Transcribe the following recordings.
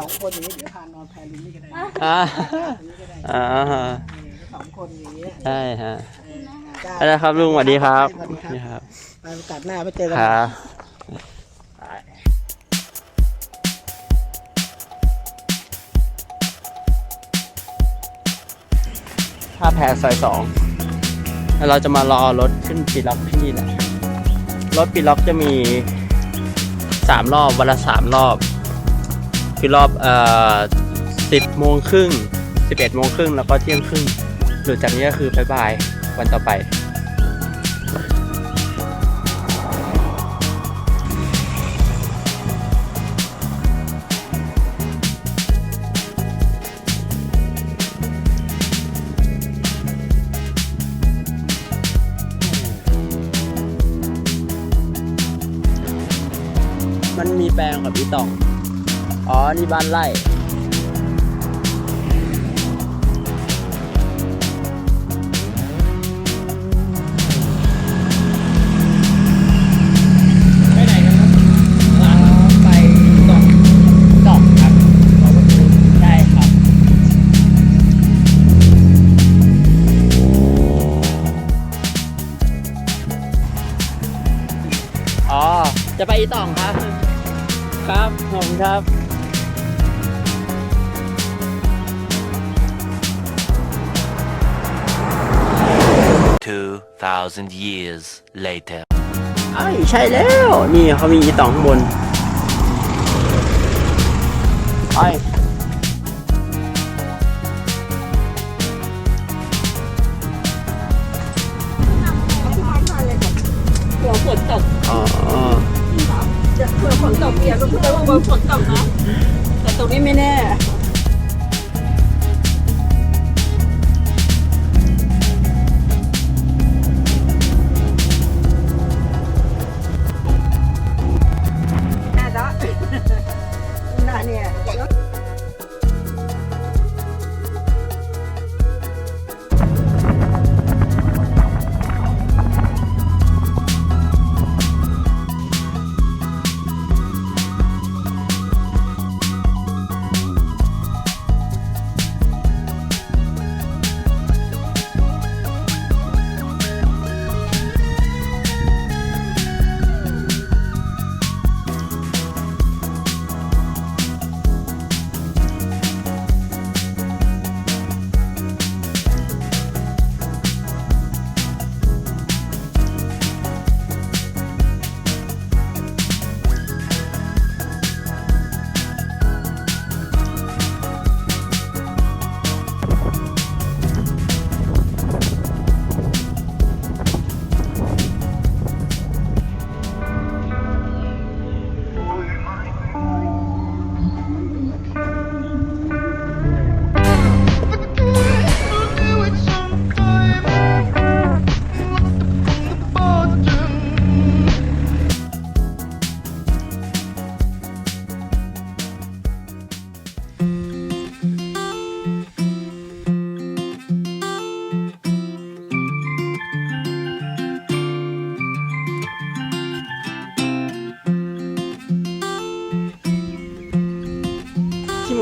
สองคนอย่างนี้เดี๋ยวพานอนแพรลินนี่ก็ได้อ่าตรงนี้ก็ได้อ่าเออสองคนอย่างนี้ใช่ฮะเออจ้าอะไรครับลุงสวัสดีครับสวัสดีครับนี่ครับไปโอกาสหน้าไปเจอกัครับท่าแพซอยสองแล้วเราจะมารอรถขึ้นปีล็อกที่นี่แหละรถปีล็อกจะมีสามรอบวันละสามรอบ คือรอบเอ่อสิบโมงครึ่งสิบเอ็ดโมงครึ่งแล้วก็เที่ยงครึ่งหลังจากนี้ก็คือบายบายวันต่อไปมันมีแปลงกับพี่ตอง อ๋อ นี่บ้านไร่ไปไหนครับไปดอกครับได้ครับอ๋อจะไปอีต่องครับ ครับผมครับ 2,000 years later. ไอ้ยใช่แล้ว นี่เขามีอีต่องข้างบนไอ้หัวฝนตกอ๋อจะเผื่อฝนตกเปียกก็พูดเลยว่าเบอร์ฝนตกนะแต่ตรงนี้ไม่แน่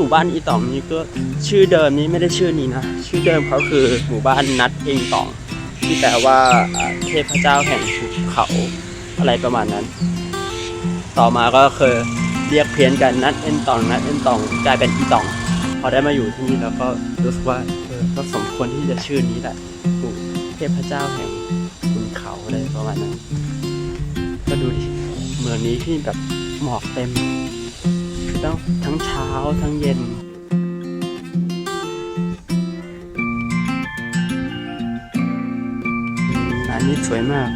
มู่บ้านอีตองนี้ก็ชื่อเดิมนี้ไม่ได้ชื่อนี้นะ ชื่อเดิมเขาคือหมู่บ้านนัดเองตอง ที่แปลว่าเทพเจ้าแห่งภูเขาอะไรประมาณนั้น ต่อมาก็เคยเรียกเพี้ยนกันนัดเอ็นตองนัดเอ็นตองกลายเป็นอีตอง พอได้มาอยู่ที่นี่แล้วก็รู้สึกว่าเออก็สมควรที่จะชื่อนี้แหละปู่เทพเจ้าแห่งคุณเขาอะไรประมาณนั้น ก็ดูดิเมืองนี้ที่แบบหมอกเต็ม ต้องทั้งเช้าทั้งเย็น ร้านนี้สวยมาก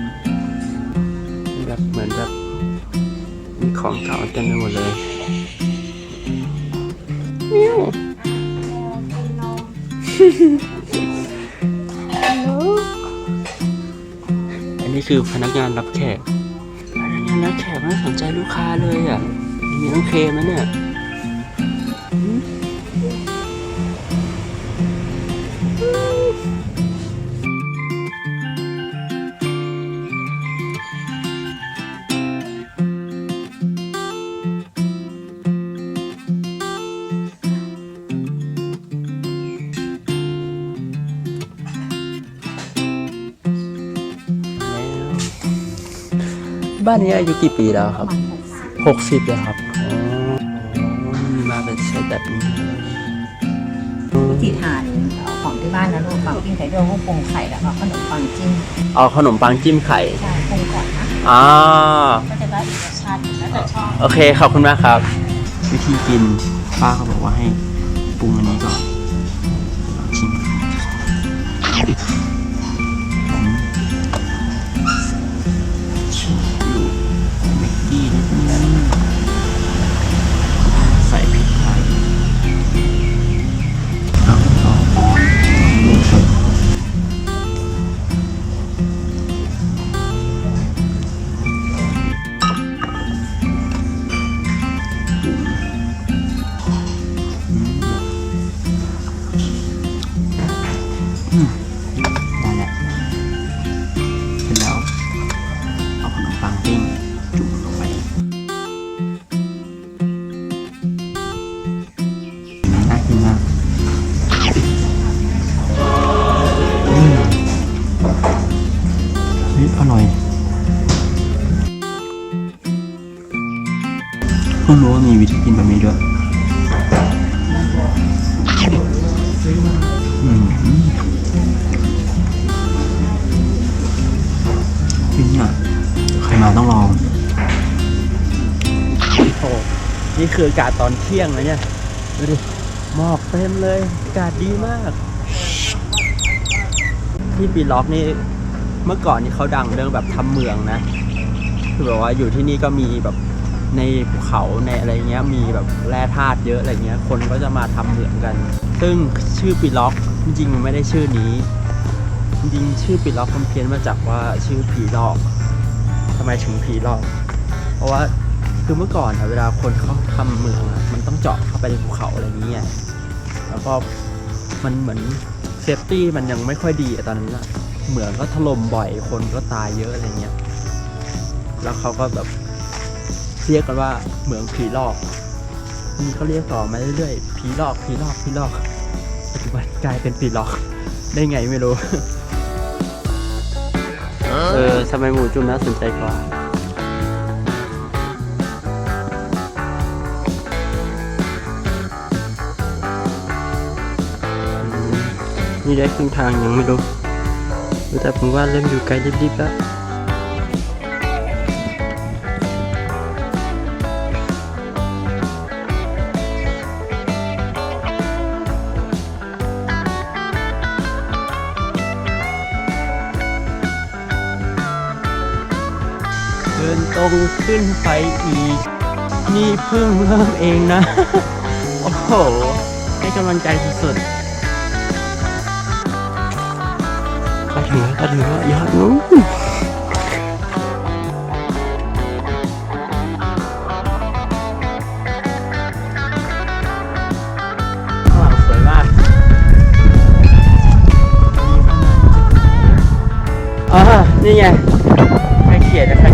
แบบเหมือนแบบมีของเก่าเต็มไปหมดเลยมิวอันนี้คือพนักงานรับแขกพนักงานรับแขกไม่สนใจลูกค้าเลยอะมีน้องเคมนะเนี่ย บ้านนี้อายุกี่ปีแล้วครับประมาณหกสิบหกสิบแล้วครับอ๋ออ๋อมีมาเป็นเซตแบบนี้วิธีทานของที่บ้านนะลูกปังปิ้งไข่ด้วยพวกปรุงไข่แล้วก็ขนมปังจิ้มเอาขนมปังจิ้มไข่ใช่ปรุงก่อนนะอ่าก็จะได้อีกรสชาติหนึ่งแล้วแต่ชอบโอเคขอบคุณมากครับ วิธีกินป้าเขาบอกว่าให้ปรุงอันนี้ก่อน เพิ่งรู้ว่ามีวิธีกินแบบนี้ด้วยอืมจริงอะใครมาต้องลองโอ้นี่คืออากาศตอนเที่ยงเลยเนี่ย ดูดิ หมอกเต็มเลย อากาศดีมาก ที่ปีล็อกนี่ เมื่อก่อนนี่เขาดังเรื่องแบบทำเมืองนะ คือแบบว่าอยู่ที่นี่ก็มีแบบ ในภูเขาในอะไรเงี้ยมีแบบแร่ธาตุเยอะอะไรเงี้ยคนก็จะมาทำเหมืองกัน ซึ่งชื่อปีล็อกจริงๆมันไม่ได้ชื่อนี้ จริงชื่อปีล็อกมันเพี้ยนมาจากว่าชื่อผีหลอกทำไมถึงผีหลอก เพราะว่าคือเมื่อก่อนอะเวลาคนเขาทำเหมืองอะมันต้องเจาะเข้าไปในภูเขาอะไรเงี้ยแล้วก็มันเหมือนเซฟตี้มันยังไม่ค่อยดีอตอนนั้นอะเหมืองก็ถล่มบ่อยคนก็ตายเยอะอะไรเงี้ยแล้วเขาก็แบบ เรียกกันว่าเหมืองผีหลอกนี่เขาเรียกต่อมาเรื่อยๆผีหลอกผีหลอกผีหลอกปัจจุบันกลายเป็นผีหลอก ได้ไงไม่รู้ เออทำไมหมูจุ่มน่าสนใจกว่านี่ได้ครึ่งทางยังไม่รู้แต่ผมว่าเริ่มอยู่ไกลลิบๆแล้ว ตรงขึ้นไปอีก นี่เพิ่งเริ่มเองนะ โอ้โห ให้กำลังใจสุดๆไปถึงแล้วไปถึงแล้วยอดนู้นข้างหลังสวยมากอ๋อนี่ไงใครเขียนนะใคร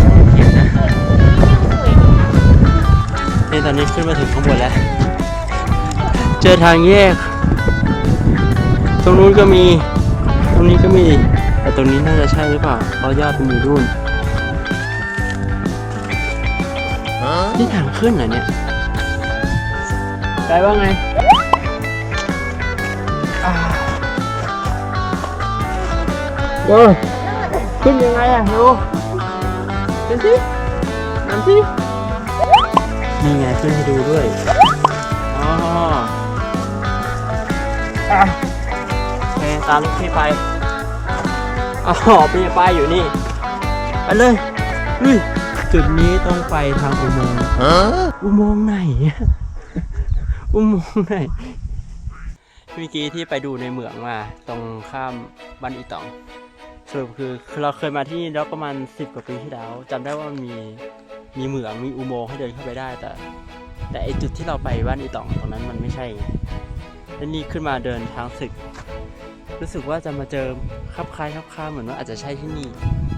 อนนี้ขึ้นมาถึงข้างบนแล้ว เจอทางแยก ตรงนู้นก็มี ตรงนี้ก็มี แต่ตรงนี้น่าจะใช่หรือเปล่า เพราะยอดมันอยู่รุ่นนี่ทางขึ้นเหรอเนี่ยไกลว่าไงอ่าเออขึ้นยังไงอะดูดูสินั่นสิ นี่ไงขึ้นให้ดูด้วยอ๋ออะโอเคตามพี่ไปอ๋อพี่ป้ายอยู่นี่ไปเลยลุยจุดนี้ต้องไปทางอุโมงค์อุโมงค์ไหนอุโมงค์ไหนเมื่อกี้ที่ไปดูในเหมืองมาตรงข้ามบ้านอีตองสรุปคือคือเราเคยมาที่นี่แล้วประมาณสิบกว่าปีที่แล้วจำได้ว่ามันมี มีเหมืองมีอุโมงค์ให้เดินเข้าไปได้ แต่ แต่ไอจุดที่เราไปบ้านอีตองตรงนั้นมันไม่ใช่ไงแล้วนี่ขึ้นมาเดินทางศึก รู้สึกว่าจะมาเจอคับคล้ายคับคาเหมือนว่าอาจจะใช่ที่นี่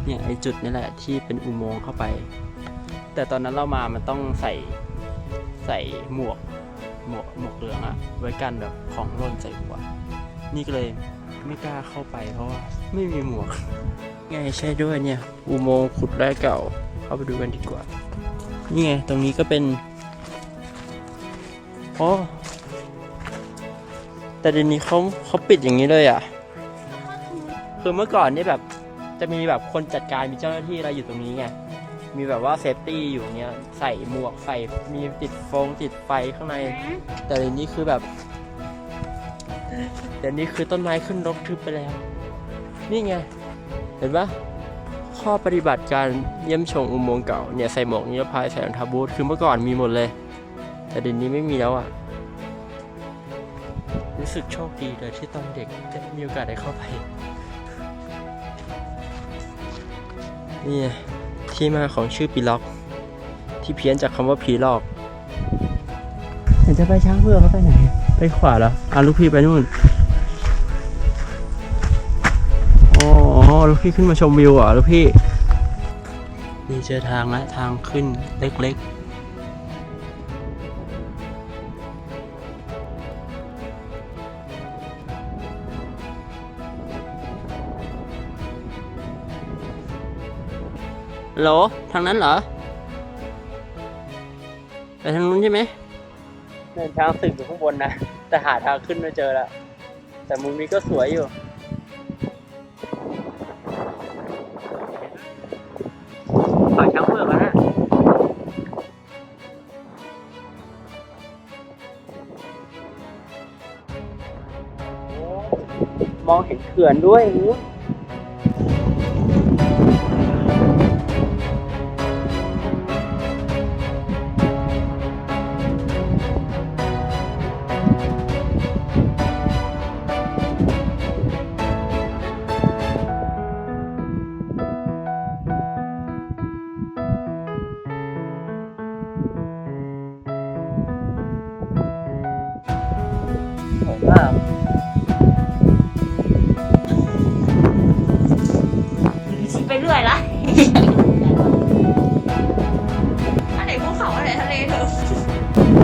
เนี่ยไอจุดนี่แหละที่เป็นอุโมงค์เข้าไป แต่ตอนนั้นเรามามันต้องใส่ใส่หมวกหมวกหมวกเหลืองอะไว้กันแบบของหล่นใส่หัวนี่ก็เลยไม่กล้าเข้าไปเพราะว่าไม่มีหมวก ไงใช่ด้วยเนี่ย อุโมงค์ขุดแร่เก่า เข้าไปดูกันดีกว่า นี่ไง ตรงนี้ก็เป็นอ๋อแต่เดี๋ยวนี้เขาเขาปิดอย่างนี้เลยอะ คือเมื่อก่อนนี่แบบจะมีแบบคนจัดการมีเจ้าหน้าที่อะไรอยู่ตรงนี้ไง มีแบบว่าเซฟตี้อยู่เนี้ยใส่หมวกใส่มีติดฟงติดไฟข้างใน แต่เดี๋ยวนี้คือแบบเดี๋ยวนี้คือต้นไม้ขึ้นรกทึบไปแล้ว นี่ไง เห็นปะ ข้อปฏิบัติการเยี่ยมชมอุโมงค์เก่าเนี่ยใส่หมวกนิรภัยใส่รองเท้าบูทคือเมื่อก่อนมีหมดเลย แต่เดี๋ยวนี้ไม่มีแล้วอะ รู้สึกโชคดีเลยที่ตอนเด็กได้มีโอกาสได้เข้าไป นี่ไงที่มาของชื่อปีล็อก ที่เพี้ยนจากคำว่าผีหลอกเห็นจะไปช้างเพื่อกเขาไปไหน ไปขวาแล้วอะลูกพี่ไปนู่น ลูกพี่ขึ้นมาชมวิวเหรอะลูกพี่ นี่เจอทางแล้วทางขึ้นเล็กๆโหลทางนั้นเหรอ ไปทางนู้นใช่ไหมเดินทางสึกอยู่ข้างบนนะ แต่หาทางขึ้นไม่เจอแล้วแต่มุมนี้ก็สวยอยู่ มองเห็นเขื่อนด้วย you